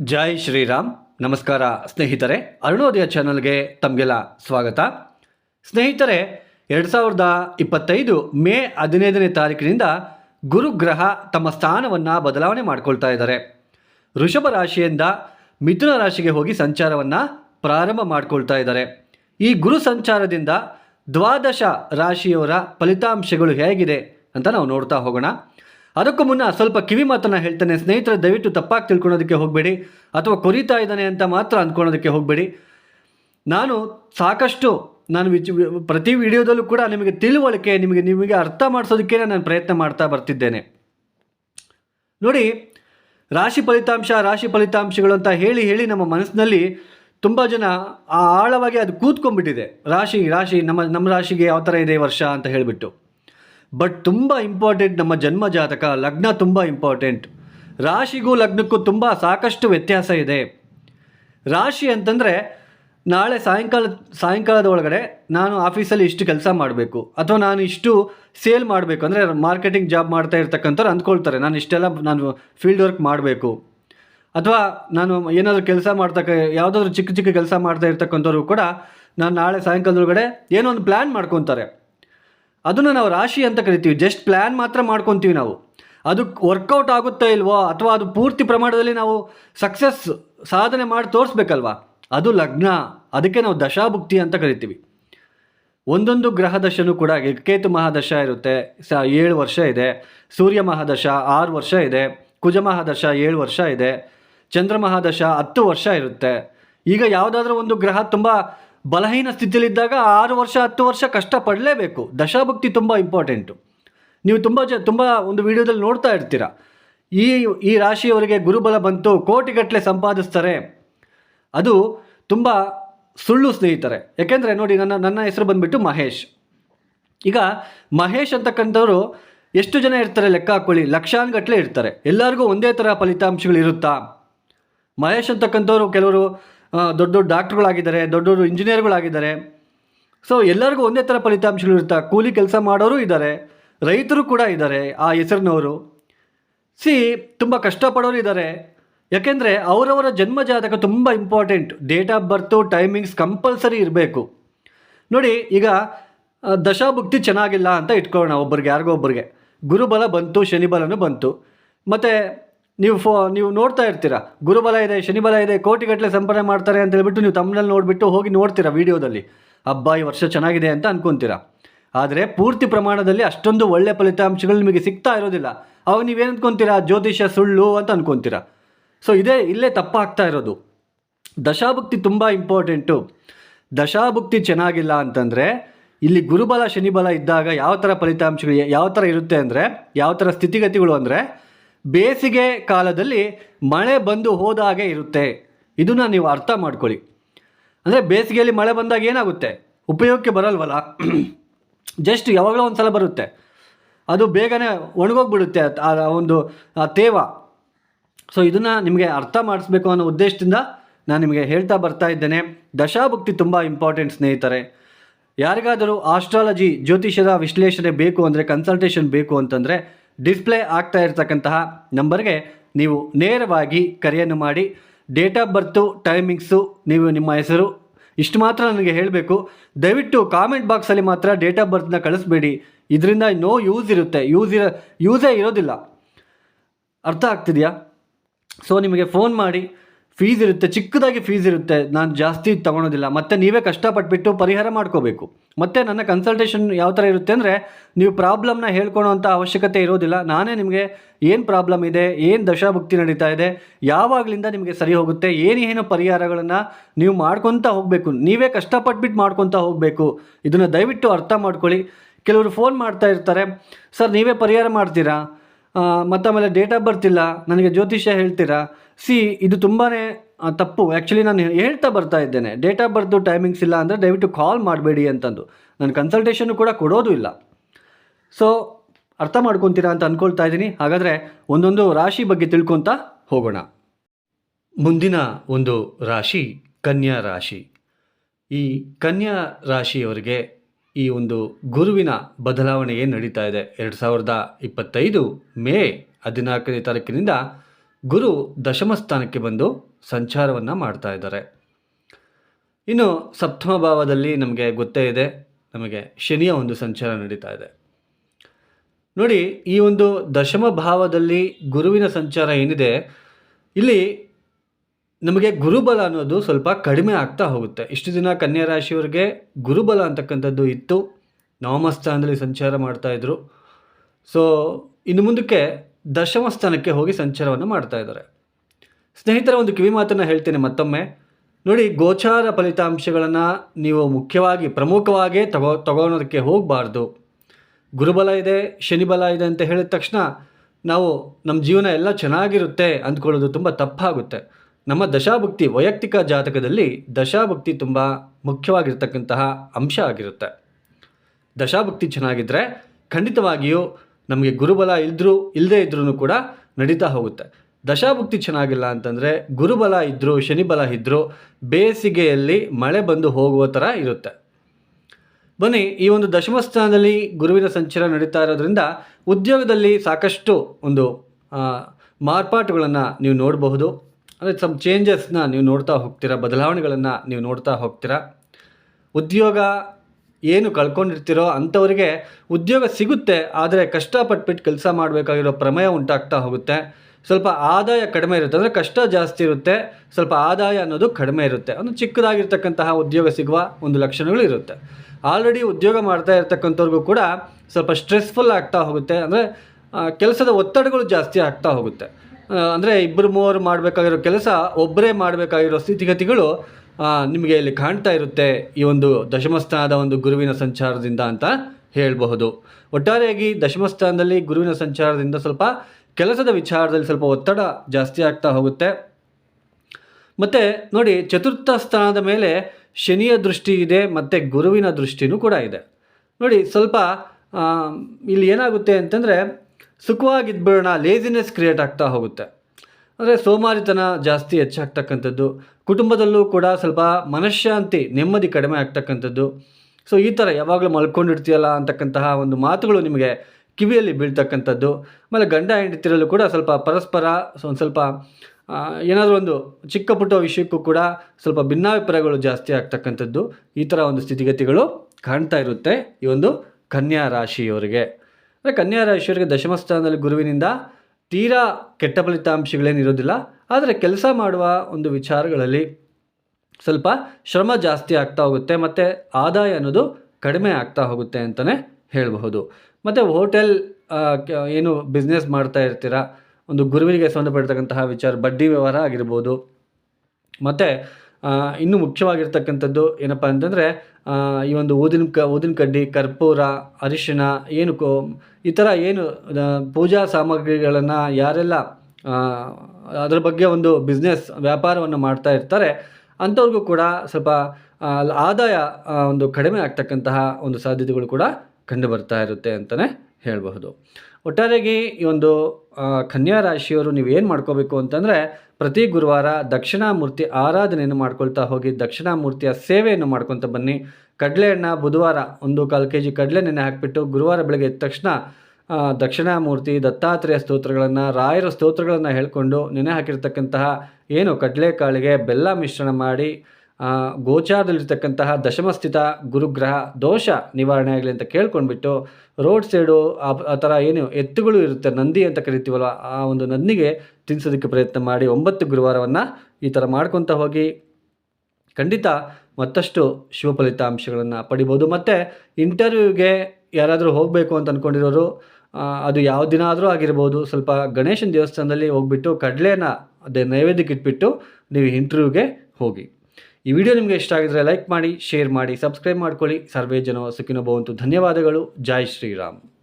ಜೈ ಶ್ರೀರಾಮ್. ನಮಸ್ಕಾರ ಸ್ನೇಹಿತರೆ. ಅರುಣೋದಯ ಚಾನಲ್ಗೆ ತಮಗೆಲ್ಲ ಸ್ವಾಗತ. ಸ್ನೇಹಿತರೆ, ಎರಡು ಸಾವಿರದ ಇಪ್ಪತ್ತೈದು ಮೇ ಹದಿನೈದನೇ ತಾರೀಕಿನಿಂದ ಗುರುಗ್ರಹ ತಮ್ಮ ಸ್ಥಾನವನ್ನು ಬದಲಾವಣೆ ಮಾಡಿಕೊಳ್ತಾ ಇದ್ದಾರೆ. ಋಷಭ ರಾಶಿಯಿಂದ ಮಿಥುನ ರಾಶಿಗೆ ಹೋಗಿ ಸಂಚಾರವನ್ನು ಪ್ರಾರಂಭ ಮಾಡಿಕೊಳ್ತಾ ಇದ್ದಾರೆ. ಈ ಗುರು ಸಂಚಾರದಿಂದ ದ್ವಾದಶ ರಾಶಿಯವರ ಫಲಿತಾಂಶಗಳು ಹೇಗಿದೆ ಅಂತ ನಾವು ನೋಡ್ತಾ ಹೋಗೋಣ. ಅದಕ್ಕೂ ಮುನ್ನ ಸ್ವಲ್ಪ ಕಿವಿ ಮಾತನ್ನು ಹೇಳ್ತೇನೆ. ಸ್ನೇಹಿತರೆ, ದಯವಿಟ್ಟು ತಪ್ಪಾಗಿ ತಿಳ್ಕೊಳೋದಕ್ಕೆ ಹೋಗಬೇಡಿ ಅಥವಾ ಕೊರಿತಾ ಇದ್ದಾನೆ ಅಂತ ಮಾತ್ರ ಅಂದ್ಕೊಳೋದಕ್ಕೆ ಹೋಗಬೇಡಿ. ನಾನು ಸಾಕಷ್ಟು ನಾನು ವಿಚ್ ಪ್ರತಿ ವಿಡಿಯೋದಲ್ಲೂ ಕೂಡ ನಿಮಗೆ ತಿಳುವಳಿಕೆ ನಿಮಗೆ ನಿಮಗೆ ಅರ್ಥ ಮಾಡಿಸೋದಕ್ಕೆ ನಾನು ಪ್ರಯತ್ನ ಮಾಡ್ತಾ ಬರ್ತಿದ್ದೇನೆ. ನೋಡಿ, ರಾಶಿ ಫಲಿತಾಂಶ, ರಾಶಿ ಫಲಿತಾಂಶಗಳು ಅಂತ ಹೇಳಿ ಹೇಳಿ ನಮ್ಮ ಮನಸ್ಸಿನಲ್ಲಿ ತುಂಬ ಜನ ಆಳವಾಗಿ ಅದು ಕೂತ್ಕೊಂಡ್ಬಿಟ್ಟಿದೆ. ರಾಶಿ ರಾಶಿ, ನಮ್ಮ ನಮ್ಮ ರಾಶಿಗೆ ಯಾವ ಥರ ಇದೆ ವರ್ಷ ಅಂತ ಹೇಳಿಬಿಟ್ಟು. ಬಟ್ ತುಂಬ ಇಂಪಾರ್ಟೆಂಟ್ ನಮ್ಮ ಜನ್ಮ ಜಾತಕ, ಲಗ್ನ ತುಂಬ ಇಂಪಾರ್ಟೆಂಟ್ ರಾಶಿಗೂ ಲಗ್ನಕ್ಕೂ ತುಂಬ ಸಾಕಷ್ಟು ವ್ಯತ್ಯಾಸ ಇದೆ. ರಾಶಿ ಅಂತಂದರೆ ನಾಳೆ ಸಾಯಂಕಾಲ ಸಾಯಂಕಾಲದ ಒಳಗಡೆ ನಾನು ಆಫೀಸಲ್ಲಿ ಇಷ್ಟು ಕೆಲಸ ಮಾಡಬೇಕು. ಅಥವಾ ನಾನು ಇಷ್ಟು ಸೇಲ್ ಮಾಡಬೇಕು. ಅಂದರೆ ಮಾರ್ಕೆಟಿಂಗ್ ಜಾಬ್ ಮಾಡ್ತಾ ಇರ್ತಕ್ಕಂಥವ್ರು ಅಂದ್ಕೊಳ್ತಾರೆ. ನಾನು ಇಷ್ಟೆಲ್ಲ ನಾನು ಫೀಲ್ಡ್ ವರ್ಕ್ ಮಾಡಬೇಕು. ಅಥವಾ ನಾನು ಏನಾದರೂ ಕೆಲಸ ಮಾಡ್ತಕ್ಕ, ಯಾವುದಾದ್ರೂ ಚಿಕ್ಕ ಚಿಕ್ಕ ಕೆಲಸ ಮಾಡ್ತಾ ಇರ್ತಕ್ಕಂಥವ್ರು ಕೂಡ ನಾನು ನಾಳೆ ಸಾಯಂಕಾಲದೊಳಗಡೆ ಏನೋ ಒಂದು ಪ್ಲ್ಯಾನ್ ಮಾಡ್ಕೊತಾರೆ. ಅದನ್ನು ನಾವು ರಾಶಿ ಅಂತ ಕರಿತೀವಿ. ಜಸ್ಟ್ ಪ್ಲ್ಯಾನ್ ಮಾತ್ರ ಮಾಡ್ಕೊತೀವಿ ನಾವು. ಅದು ವರ್ಕೌಟ್ ಆಗುತ್ತಾ ಇಲ್ವೋ ಅಥವಾ ಅದು ಪೂರ್ತಿ ಪ್ರಮಾಣದಲ್ಲಿ ನಾವು ಸಕ್ಸಸ್ ಸಾಧನೆ ಮಾಡಿ ತೋರಿಸ್ಬೇಕಲ್ವಾ? ಅದು ಲಗ್ನ. ಅದಕ್ಕೆ ನಾವು ದಶಾಭುಕ್ತಿ ಅಂತ ಕರಿತೀವಿ. ಒಂದೊಂದು ಗ್ರಹದಶನೂ ಕೂಡ ಕೇತು ಮಹಾದಶ ಇರುತ್ತೆ. ಸ ಏಳು ವರ್ಷ ಇದೆ. ಸೂರ್ಯ ಮಹಾದಶ ಆರು ವರ್ಷ ಇದೆ. ಕುಜ ಮಹಾದಶ ಏಳು ವರ್ಷ ಇದೆ. ಚಂದ್ರ ಮಹಾದಶ ಹತ್ತು ವರ್ಷ ಇರುತ್ತೆ. ಈಗ ಯಾವುದಾದ್ರೂ ಒಂದು ಗ್ರಹ ತುಂಬ ಬಲಹೀನ ಸ್ಥಿತಿಯಲ್ಲಿದ್ದಾಗ ಆರು ವರ್ಷ, ಹತ್ತು ವರ್ಷ ಕಷ್ಟಪಡಲೇಬೇಕು. ದಶಾಭಕ್ತಿ ತುಂಬ ಇಂಪಾರ್ಟೆಂಟು ನೀವು ತುಂಬ ಜ, ತುಂಬ ಒಂದು ವಿಡಿಯೋದಲ್ಲಿ ನೋಡ್ತಾ ಇರ್ತೀರ. ಈ ಈ ರಾಶಿಯವರಿಗೆ ಗುರುಬಲ ಬಂತು, ಕೋಟಿಗಟ್ಟಲೆ ಸಂಪಾದಿಸ್ತಾರೆ. ಅದು ತುಂಬ ಸುಳ್ಳು ಸ್ನೇಹಿತರೆ. ಯಾಕೆಂದರೆ ನೋಡಿ, ನನ್ನ ನನ್ನ ಹೆಸರು ಬಂದುಬಿಟ್ಟು ಮಹೇಶ್. ಈಗ ಮಹೇಶ್ ಅಂತಕ್ಕಂಥವ್ರು ಎಷ್ಟು ಜನ ಇರ್ತಾರೆ ಲೆಕ್ಕ ಹಾಕೊಳ್ಳಿ, ಲಕ್ಷಾನುಗಟ್ಟಲೆ ಇರ್ತಾರೆ. ಎಲ್ಲರಿಗೂ ಒಂದೇ ಥರ ಫಲಿತಾಂಶಗಳು ಇರುತ್ತಾ? ಮಹೇಶ್ ಅಂತಕ್ಕಂಥವ್ರು ಕೆಲವರು ದೊಡ್ಡ ದೊಡ್ಡ ಡಾಕ್ಟ್ರುಗಳಾಗಿದ್ದಾರೆ, ದೊಡ್ಡ ದೊಡ್ಡ ಇಂಜಿನಿಯರ್ಗಳಾಗಿದ್ದಾರೆ. ಸೊ ಎಲ್ಲರಿಗೂ ಒಂದೇ ಥರ ಫಲಿತಾಂಶಗಳು ಇರುತ್ತಾ? ಕೂಲಿ ಕೆಲಸ ಮಾಡೋರು ಇದ್ದಾರೆ, ರೈತರು ಕೂಡ ಇದ್ದಾರೆ ಆ ಹೆಸರಿನವರು. ಸಿ ತುಂಬ ಕಷ್ಟಪಡೋರು ಇದ್ದಾರೆ. ಯಾಕೆಂದರೆ ಅವರವರ ಜನ್ಮ ಜಾತಕ ತುಂಬ important date of birth timings compulsory ಇರಬೇಕು. ನೋಡಿ, ಈಗ ದಶಾಭುಕ್ತಿ ಚೆನ್ನಾಗಿಲ್ಲ ಅಂತ ಇಟ್ಕೊಳ್ಳೋಣ ಒಬ್ಬರಿಗೆ, ಯಾರಿಗೋ ಒಬ್ಬರಿಗೆ. ಗುರುಬಲ ಬಂತು, ಶನಿಬಲನೂ ಬಂತು. ಮತ್ತು ನೀವು ಫೋ, ನೀವು ನೋಡ್ತಾ ಇರ್ತೀರ. ಗುರುಬಲ ಇದೆ, ಶನಿಬಲ ಇದೆ, ಕೋಟಿಗಟ್ಟಲೆ ಸಂಪಾದನೆ ಮಾಡ್ತಾರೆ ಅಂತ ಹೇಳ್ಬಿಟ್ಟು ನೀವು ತಮ್ಮನಲ್ಲಿ ನೋಡಿಬಿಟ್ಟು ಹೋಗಿ ನೋಡ್ತೀರಾ ವಿಡಿಯೋದಲ್ಲಿ. ಹಬ್ಬ ಈ ವರ್ಷ ಚೆನ್ನಾಗಿದೆ ಅಂತ ಅನ್ಕೊಂತೀರಾ. ಆದರೆ ಪೂರ್ತಿ ಪ್ರಮಾಣದಲ್ಲಿ ಅಷ್ಟೊಂದು ಒಳ್ಳೆ ಫಲಿತಾಂಶಗಳು ನಿಮಗೆ ಸಿಗ್ತಾ ಇರೋದಿಲ್ಲ. ಅವಾಗ ನೀವೇನು ಅಂದ್ಕೊತೀರಾ ಜ್ಯೋತಿಷ್ಯ, ಸುಳ್ಳು ಅಂತ ಅನ್ಕೊಂತೀರಾ. ಸೊ ಇದೇ ಇಲ್ಲೇ ತಪ್ಪಾಗ್ತಾ ಇರೋದು. ದಶಾಭುಕ್ತಿ ತುಂಬ ಇಂಪಾರ್ಟೆಂಟು ದಶಾಭುಕ್ತಿ ಚೆನ್ನಾಗಿಲ್ಲ ಅಂತಂದರೆ ಇಲ್ಲಿ ಗುರುಬಲ, ಶನಿಬಲ ಇದ್ದಾಗ ಯಾವ ಥರ ಫಲಿತಾಂಶಗಳು, ಯಾವ ಥರ ಇರುತ್ತೆ ಅಂದರೆ, ಯಾವ ಥರ ಸ್ಥಿತಿಗತಿಗಳು ಅಂದರೆ ಬೇಸಿಗೆ ಕಾಲದಲ್ಲಿ ಮಳೆ ಬಂದು ಹೋದಾಗೆ ಇರುತ್ತೆ. ಇದನ್ನು ನೀವು ಅರ್ಥ ಮಾಡ್ಕೊಳ್ಳಿ. ಅಂದರೆ ಬೇಸಿಗೆಯಲ್ಲಿ ಮಳೆ ಬಂದಾಗ ಏನಾಗುತ್ತೆ? ಉಪಯೋಗಕ್ಕೆ ಬರಲ್ವಲ್ಲ? ಜಸ್ಟ್ ಯಾವಾಗಲೋ ಒಂದು ಸಲ ಬರುತ್ತೆ. ಅದು ಬೇಗನೆ ಒಣಗೋಗ್ಬಿಡುತ್ತೆ, ಆ ಒಂದು ತೇವ. ಸೊ ಇದನ್ನು ನಿಮಗೆ ಅರ್ಥ ಮಾಡಿಸ್ಬೇಕು ಅನ್ನೋ ಉದ್ದೇಶದಿಂದ ನಾನು ನಿಮಗೆ ಹೇಳ್ತಾ ಬರ್ತಾ ಇದ್ದೇನೆ. ದಶಾಭುಕ್ತಿ ತುಂಬ ಇಂಪಾರ್ಟೆಂಟ್ ಸ್ನೇಹಿತರೆ. ಯಾರಿಗಾದರೂ ಆಸ್ಟ್ರಾಲಜಿ ಜ್ಯೋತಿಷ್ಯದ ವಿಶ್ಲೇಷಣೆ ಬೇಕು ಅಂದರೆ ಕನ್ಸಲ್ಟೇಷನ್ ಬೇಕು ಅಂತಂದರೆ ಡಿಸ್ಪ್ಲೇ ಆಗ್ತಾ ಇರತಕ್ಕಂತಹ ನಂಬರ್ಗೆ ನೀವು ನೇರವಾಗಿ ಕರೆಯನ್ನು ಮಾಡಿ, ಡೇಟ್ ಆಫ್ ಬರ್ತು, ಟೈಮಿಂಗ್ಸು ನೀವು ನಿಮ್ಮ ಹೆಸರು, ಇಷ್ಟು ಮಾತ್ರ ನನಗೆ ಹೇಳಬೇಕು. ದಯವಿಟ್ಟು ಕಾಮೆಂಟ್ ಬಾಕ್ಸಲ್ಲಿ ಮಾತ್ರ ಡೇಟ್ ಆಫ್ ಬರ್ತ್ನ ಕಳಿಸ್ಬೇಡಿ. ಇದರಿಂದ ನೋ ಯೂಸ್ ಇರುತ್ತೆ. ಯೂಸ್ ಇರೋ, ಯೂಸೇ ಇರೋದಿಲ್ಲ. ಅರ್ಥ ಆಗ್ತಿದೆಯಾ? ಸೊ, ನಿಮಗೆ ಫೋನ್ ಮಾಡಿ ಫೀಸ್ ಇರುತ್ತೆ, ಚಿಕ್ಕದಾಗಿ ಫೀಸ್ ಇರುತ್ತೆ, ನಾನು ಜಾಸ್ತಿ ತೊಗೊಳೋದಿಲ್ಲ. ಮತ್ತು ನೀವೇ ಕಷ್ಟಪಟ್ಬಿಟ್ಟು ಪರಿಹಾರ ಮಾಡ್ಕೋಬೇಕು. ಮತ್ತು ನನ್ನ ಕನ್ಸಲ್ಟೇಷನ್ ಯಾವ ಥರ ಇರುತ್ತೆ ಅಂದರೆ, ನೀವು ಪ್ರಾಬ್ಲಮ್ನ ಹೇಳ್ಕೊಳೋಂಥ ಅವಶ್ಯಕತೆ ಇರೋದಿಲ್ಲ. ನಾನೇ ನಿಮಗೆ ಏನು ಪ್ರಾಬ್ಲಮ್ ಇದೆ, ಏನು ದಶಾಭುಕ್ತಿ ನಡೀತಾ ಇದೆ, ಯಾವಾಗಲಿಂದ ನಿಮಗೆ ಸರಿ ಹೋಗುತ್ತೆ ಏನೇನು ಪರಿಹಾರಗಳನ್ನು ನೀವು ಮಾಡ್ಕೊತಾ ಹೋಗಬೇಕು. ನೀವೇ ಕಷ್ಟಪಟ್ಬಿಟ್ಟು ಮಾಡ್ಕೊತಾ ಹೋಗಬೇಕು. ಇದನ್ನು ದಯವಿಟ್ಟು ಅರ್ಥ ಮಾಡ್ಕೊಳ್ಳಿ. ಕೆಲವರು ಫೋನ್ ಮಾಡ್ತಾ ಇರ್ತಾರೆ, ಸರ್, ನೀವೇ ಪರಿಹಾರ ಮಾಡ್ತೀರಾ? ಮತ್ತು ಆಮೇಲೆ ಡೇಟ್ ಆಫ್ ಬರ್ತಿಲ್ಲ ನನಗೆ ಜ್ಯೋತಿಷ್ಯ ಹೇಳ್ತೀರಾ? ಸಿ ಇದು ತುಂಬಾ ತಪ್ಪು. ಆ್ಯಕ್ಚುಲಿ ನಾನು ಹೇಳ್ತಾ ಬರ್ತಾ ಇದ್ದೇನೆ. ಡೇಟ್ ಆಫ್ ಬರ್ತು ಟೈಮಿಂಗ್ಸ್ ಇಲ್ಲ ಅಂದರೆ ದಯವಿಟ್ಟು ಕಾಲ್ ಮಾಡಬೇಡಿ ಅಂತಂದು. ನಾನು ಕನ್ಸಲ್ಟೇಷನ್ನು ಕೂಡ ಕೊಡೋದು ಇಲ್ಲ. ಸೊ ಅರ್ಥ ಮಾಡ್ಕೊತೀರಾ ಅಂತ ಅಂದ್ಕೊಳ್ತಾ ಇದ್ದೀನಿ. ಹಾಗಾದರೆ ಒಂದೊಂದು ರಾಶಿ ಬಗ್ಗೆ ತಿಳ್ಕೊತಾ ಹೋಗೋಣ. ಮುಂದಿನ ಒಂದು ರಾಶಿ, ಕನ್ಯಾ ರಾಶಿ. ಈ ಕನ್ಯಾ ರಾಶಿಯವರಿಗೆ ಈ ಒಂದು ಗುರುವಿನ ಬದಲಾವಣೆ ಏನು ನಡೀತಾ ಇದೆ. ಎರಡು ಸಾವಿರದ ಇಪ್ಪತ್ತೈದು ಮೇ ಹದಿನಾಲ್ಕನೇ ತಾರೀಕಿನಿಂದ ಗುರು ದಶಮ ಸ್ಥಾನಕ್ಕೆ ಬಂದು ಸಂಚಾರವನ್ನು ಮಾಡ್ತಾ ಇದ್ದಾರೆ. ಇನ್ನು ಸಪ್ತಮ ಭಾವದಲ್ಲಿ ನಮಗೆ ಗೊತ್ತೇ ಇದೆ, ನಮಗೆ ಶನಿಯ ಒಂದು ಸಂಚಾರ ನಡೀತಾ ಇದೆ. ನೋಡಿ, ಈ ಒಂದು ದಶಮ ಭಾವದಲ್ಲಿ ಗುರುವಿನ ಸಂಚಾರ ಏನಿದೆ, ಇಲ್ಲಿ ನಮಗೆ ಗುರುಬಲ ಅನ್ನೋದು ಸ್ವಲ್ಪ ಕಡಿಮೆ ಆಗ್ತಾ ಹೋಗುತ್ತೆ. ಇಷ್ಟು ದಿನ ಕನ್ಯಾ ರಾಶಿಯವರಿಗೆ ಗುರುಬಲ ಅಂತಕ್ಕಂಥದ್ದು ಇತ್ತು. ನವಮ ಸ್ಥಾನದಲ್ಲಿ ಸಂಚಾರ ಮಾಡ್ತಾಯಿದ್ರು ಸೊ ಇನ್ನು ಮುಂದಕ್ಕೆ ದಶಮ ಸ್ಥಾನಕ್ಕೆ ಹೋಗಿ ಸಂಚಾರವನ್ನು ಮಾಡ್ತಾ ಇದ್ದಾರೆ. ಸ್ನೇಹಿತರ, ಒಂದು ಕಿವಿ ಮಾತನ್ನು ಹೇಳ್ತೇನೆ ಮತ್ತೊಮ್ಮೆ. ನೋಡಿ, ಗೋಚಾರ ಫಲಿತಾಂಶಗಳನ್ನು ನೀವು ಮುಖ್ಯವಾಗಿ, ಪ್ರಮುಖವಾಗೇ ತಗೋ, ತಗೋಳೋದಕ್ಕೆ ಹೋಗಬಾರ್ದು. ಗುರುಬಲ ಇದೆ, ಶನಿಬಲ ಇದೆ ಅಂತ ಹೇಳಿದ ತಕ್ಷಣ ನಾವು ನಮ್ಮ ಜೀವನ ಎಲ್ಲ ಚೆನ್ನಾಗಿರುತ್ತೆ ಅಂದ್ಕೊಳ್ಳೋದು ತುಂಬ ತಪ್ಪಾಗುತ್ತೆ. ನಮ್ಮ ದಶಾಭಕ್ತಿ ವೈಯಕ್ತಿಕ ಜಾತಕದಲ್ಲಿ ದಶಾಭಕ್ತಿ ತುಂಬ ಮುಖ್ಯವಾಗಿರ್ತಕ್ಕಂತಹ ಅಂಶ ಆಗಿರುತ್ತೆ. ದಶಾಭಕ್ತಿ ಚೆನ್ನಾಗಿದ್ದರೆ ಖಂಡಿತವಾಗಿಯೂ ನಮಗೆ ಗುರುಬಲ ಇದ್ದರೂ ಇಲ್ಲದೇ ಇದ್ರೂ ಕೂಡ ನಡೀತಾ ಹೋಗುತ್ತೆ. ದಶಾಭುಕ್ತಿ ಚೆನ್ನಾಗಿಲ್ಲ ಅಂತಂದರೆ ಗುರುಬಲ ಇದ್ದರೂ ಶನಿಬಲ ಇದ್ದರೂ ಬೇಸಿಗೆಯಲ್ಲಿ ಮಳೆ ಬಂದು ಹೋಗುವ ಥರ ಇರುತ್ತೆ. ಬನ್ನಿ, ಈ ಒಂದು ದಶಮಸ್ಥಾನದಲ್ಲಿ ಗುರುವಿನ ಸಂಚಾರ ನಡೀತಾ ಇರೋದ್ರಿಂದ ಉದ್ಯೋಗದಲ್ಲಿ ಸಾಕಷ್ಟು ಒಂದು ಮಾರ್ಪಾಟುಗಳನ್ನು ನೀವು ನೋಡಬಹುದು. ಅಂದರೆ ಸಮ್ ಚೇಂಜಸ್ನ ನೀವು ನೋಡ್ತಾ ಹೋಗ್ತೀರಾ, ಬದಲಾವಣೆಗಳನ್ನು ನೀವು ನೋಡ್ತಾ ಹೋಗ್ತೀರಾ. ಉದ್ಯೋಗ ಏನು ಕಳ್ಕೊಂಡಿರ್ತಿರೋ ಅಂಥವರಿಗೆ ಉದ್ಯೋಗ ಸಿಗುತ್ತೆ, ಆದರೆ ಕಷ್ಟಪಟ್ಬಿಟ್ಟು ಕೆಲಸ ಮಾಡಬೇಕಾಗಿರೋ ಪ್ರಮೇಯ ಉಂಟಾಗ್ತಾ ಹೋಗುತ್ತೆ. ಸ್ವಲ್ಪ ಆದಾಯ ಕಡಿಮೆ ಇರುತ್ತೆ ಅಂದರೆ ಕಷ್ಟ ಜಾಸ್ತಿ ಇರುತ್ತೆ, ಸ್ವಲ್ಪ ಆದಾಯ ಅನ್ನೋದು ಕಡಿಮೆ ಇರುತ್ತೆ. ಒಂದು ಚಿಕ್ಕದಾಗಿರ್ತಕ್ಕಂತಹ ಉದ್ಯೋಗ ಸಿಗುವ ಒಂದು ಲಕ್ಷಣಗಳು ಇರುತ್ತೆ. ಆಲ್ರೆಡಿ ಉದ್ಯೋಗ ಮಾಡ್ತಾ ಇರ್ತಕ್ಕಂಥವ್ರಿಗೂ ಕೂಡ ಸ್ವಲ್ಪ ಸ್ಟ್ರೆಸ್ಫುಲ್ ಆಗ್ತಾ ಹೋಗುತ್ತೆ, ಅಂದರೆ ಕೆಲಸದ ಒತ್ತಡಗಳು ಜಾಸ್ತಿ ಆಗ್ತಾ ಹೋಗುತ್ತೆ. ಅಂದರೆ ಇಬ್ಬರು ಮೂವರು ಮಾಡಬೇಕಾಗಿರೋ ಕೆಲಸ ಒಬ್ಬರೇ ಮಾಡಬೇಕಾಗಿರೋ ಸ್ಥಿತಿಗತಿಗಳು ನಿಮಗೆ ಇಲ್ಲಿ ಕಾಣ್ತಾ ಇರುತ್ತೆ ಈ ಒಂದು ದಶಮಸ್ಥಾನದ ಒಂದು ಗುರುವಿನ ಸಂಚಾರದಿಂದ ಅಂತ ಹೇಳಬಹುದು. ಒಟ್ಟಾರೆಯಾಗಿ ದಶಮಸ್ಥಾನದಲ್ಲಿ ಗುರುವಿನ ಸಂಚಾರದಿಂದ ಸ್ವಲ್ಪ ಕೆಲಸದ ವಿಚಾರದಲ್ಲಿ ಸ್ವಲ್ಪ ಒತ್ತಡ ಜಾಸ್ತಿ ಆಗ್ತಾ ಹೋಗುತ್ತೆ. ಮತ್ತು ನೋಡಿ, ಚತುರ್ಥ ಸ್ಥಾನದ ಮೇಲೆ ಶನಿಯ ದೃಷ್ಟಿ ಇದೆ, ಮತ್ತು ಗುರುವಿನ ದೃಷ್ಟಿನೂ ಕೂಡ ಇದೆ. ನೋಡಿ, ಸ್ವಲ್ಪ ಇಲ್ಲಿ ಏನಾಗುತ್ತೆ ಅಂತಂದರೆ ಸುಖವಾಗಿದ್ಬಿಡೋಣ ಲೇಸಿನೆಸ್ ಕ್ರಿಯೇಟ್ ಆಗ್ತಾ ಹೋಗುತ್ತೆ. ಅಂದರೆ ಸೋಮಾರಿತನ ಜಾಸ್ತಿ ಹೆಚ್ಚಾಗ್ತಕ್ಕಂಥದ್ದು. ಕುಟುಂಬದಲ್ಲೂ ಕೂಡ ಸ್ವಲ್ಪ ಮನಃಶಾಂತಿ ನೆಮ್ಮದಿ ಕಡಿಮೆ ಆಗ್ತಕ್ಕಂಥದ್ದು. ಸೊ ಈ ಥರ ಯಾವಾಗಲೂ ಮಲ್ಕೊಂಡಿರ್ತೀಯಲ್ಲ ಅಂತಕ್ಕಂತಹ ಒಂದು ಮಾತುಗಳು ನಿಮಗೆ ಕಿವಿಯಲ್ಲಿ ಬೀಳ್ತಕ್ಕಂಥದ್ದು. ಆಮೇಲೆ ಗಂಡ ಹೆಂಡತಿರಲ್ಲೂ ಕೂಡ ಸ್ವಲ್ಪ ಪರಸ್ಪರ ಒಂದು ಸ್ವಲ್ಪ ಏನಾದರೂ ಒಂದು ಚಿಕ್ಕ ಪುಟ್ಟ ವಿಷಯಕ್ಕೂ ಕೂಡ ಸ್ವಲ್ಪ ಭಿನ್ನಾಭಿಪ್ರಾಯಗಳು ಜಾಸ್ತಿ ಆಗ್ತಕ್ಕಂಥದ್ದು. ಈ ಥರ ಒಂದು ಸ್ಥಿತಿಗತಿಗಳು ಕಾಣ್ತಾ ಇರುತ್ತೆ ಈ ಒಂದು ಕನ್ಯಾ ರಾಶಿಯವರಿಗೆ ಅಂದರೆ ಕನ್ಯಾ ರಾಶಿಯವರಿಗೆ ದಶಮ ಸ್ಥಾನದಲ್ಲಿ ಗುರುವಿನಿಂದ ತೀರಾ ಕೆಟ್ಟ ಫಲಿತಾಂಶಗಳೇನಿರೋದಿಲ್ಲ ಆದರೆ ಕೆಲಸ ಮಾಡುವ ಒಂದು ವಿಚಾರಗಳಲ್ಲಿ ಸ್ವಲ್ಪ ಶ್ರಮ ಜಾಸ್ತಿ ಆಗ್ತಾ ಹೋಗುತ್ತೆ, ಮತ್ತು ಆದಾಯ ಅನ್ನೋದು ಕಡಿಮೆ ಆಗ್ತಾ ಹೋಗುತ್ತೆ ಅಂತಲೇ ಹೇಳಬಹುದು. ಮತ್ತು ಹೋಟೆಲ್ ಏನು ಬಿಸ್ನೆಸ್ ಮಾಡ್ತಾ ಇರ್ತೀರಾ, ಒಂದು ಗುರುವಿಗೆ ಸಂಬಂಧಪಡ್ತಕ್ಕಂತಹ ವಿಚಾರ, ಬಡ್ಡಿ ವ್ಯವಹಾರ ಆಗಿರ್ಬೋದು, ಮತ್ತು ಇನ್ನೂ ಮುಖ್ಯವಾಗಿರ್ತಕ್ಕಂಥದ್ದು ಏನಪ್ಪ ಅಂತಂದರೆ ಈ ಒಂದು ಊದಿನ ಕ ಊದಿನ ಕಡ್ಡಿ, ಕರ್ಪೂರ ಅರಿಶಿಣ ಏನು ಕೋ ಈ ಥರ ಏನು ಪೂಜಾ ಸಾಮಗ್ರಿಗಳನ್ನು ಯಾರೆಲ್ಲ ಅದರ ಬಗ್ಗೆ ಒಂದು ಬಿಸ್ನೆಸ್ ವ್ಯಾಪಾರವನ್ನು ಮಾಡ್ತಾ ಇರ್ತಾರೆ, ಅಂಥವ್ರಿಗೂ ಕೂಡ ಸ್ವಲ್ಪ ಆದಾಯ ಒಂದು ಕಡಿಮೆ ಆಗ್ತಕ್ಕಂತಹ ಒಂದು ಸಾಧ್ಯತೆಗಳು ಕೂಡ ಕಂಡು ಬರ್ತಾ ಇರುತ್ತೆ ಅಂತಲೇ ಹೇಳಬಹುದು. ಒಟ್ಟಾರೆಯಾಗಿ ಈ ಒಂದು ಕನ್ಯಾ ರಾಶಿಯವರು ನೀವು ಏನು ಮಾಡ್ಕೋಬೇಕು ಅಂತಂದರೆ ಪ್ರತಿ ಗುರುವಾರ ದಕ್ಷಿಣಾಮೂರ್ತಿ ಆರಾಧನೆಯನ್ನು ಮಾಡ್ಕೊಳ್ತಾ ಹೋಗಿ ದಕ್ಷಿಣಾಮೂರ್ತಿಯ ಸೇವೆಯನ್ನು ಮಾಡ್ಕೊತ ಬನ್ನಿ. ಕಡಲೆಹಣ್ಣ ಬುಧವಾರ ಒಂದು ಕಾಲು ಕೆ ಜಿ ಕಡಲೆ ನೆನೆ ಹಾಕಿಬಿಟ್ಟು ಗುರುವಾರ ಬೆಳಗ್ಗೆ ಎದ್ದ ತಕ್ಷಣ ದಕ್ಷಿಣಾಮೂರ್ತಿ ದತ್ತಾತ್ರೇಯ ಸ್ತೋತ್ರಗಳನ್ನು, ರಾಯರ ಸ್ತೋತ್ರಗಳನ್ನು ಹೇಳ್ಕೊಂಡು ನೆನೆ ಹಾಕಿರ್ತಕ್ಕಂತಹ ಏನು ಕಡಲೆಕಾಳಿಗೆ ಬೆಲ್ಲ ಮಿಶ್ರಣ ಮಾಡಿ ಗೋಚಾರದಲ್ಲಿರ್ತಕ್ಕಂತಹ ದಶಮಸ್ಥಿತ ಗುರುಗ್ರಹ ದೋಷ ನಿವಾರಣೆ ಆಗಲಿ ಅಂತ ಕೇಳ್ಕೊಂಡ್ಬಿಟ್ಟು ರೋಡ್ ಸೈಡು ಆ ಥರ ಏನು ಎತ್ತುಗಳು ಇರುತ್ತೆ, ನಂದಿ ಅಂತ ಕರಿತೀವಲ್ಲ ಆ ಒಂದು ನಂದಿಗೆ ತಿನ್ನಿಸೋದಕ್ಕೆ ಪ್ರಯತ್ನ ಮಾಡಿ ಒಂಬತ್ತು ಗುರುವಾರವನ್ನು ಈ ಥರ ಮಾಡ್ಕೊತ ಹೋಗಿ ಖಂಡಿತ ಮತ್ತಷ್ಟು ಶುಭ ಫಲಿತಾಂಶಗಳನ್ನು ಪಡಿಬೋದು. ಮತ್ತು ಇಂಟರ್ವ್ಯೂಗೆ ಯಾರಾದರೂ ಹೋಗಬೇಕು ಅಂತ ಅಂದ್ಕೊಂಡಿರೋರು ಅದು ಯಾವ ದಿನ ಆದರೂ ಆಗಿರ್ಬೋದು, ಸ್ವಲ್ಪ ಗಣೇಶನ ದೇವಸ್ಥಾನದಲ್ಲಿ ಹೋಗ್ಬಿಟ್ಟು ಕಡಲೆನ ಅದೇ ನೈವೇದ್ಯಕ್ಕೆ ಇಟ್ಬಿಟ್ಟು ನೀವು ಇಂಟರ್ವ್ಯೂಗೆ ಹೋಗಿ. ಈ ವಿಡಿಯೋ ನಿಮಗೆ ಇಷ್ಟ ಆಗಿದ್ರೆ ಲೈಕ್ ಮಾಡಿ ಶೇರ್ ಮಾಡಿ ಸಬ್ಸ್ಕ್ರೈಬ್ ಮಾಡ್ಕೊಳ್ಳಿ. ಸರ್ವೇ ಜನ ಸುಖಿನೋ ಧನ್ಯವಾದಗಳು. ಜೈ ಶ್ರೀರಾಮ್.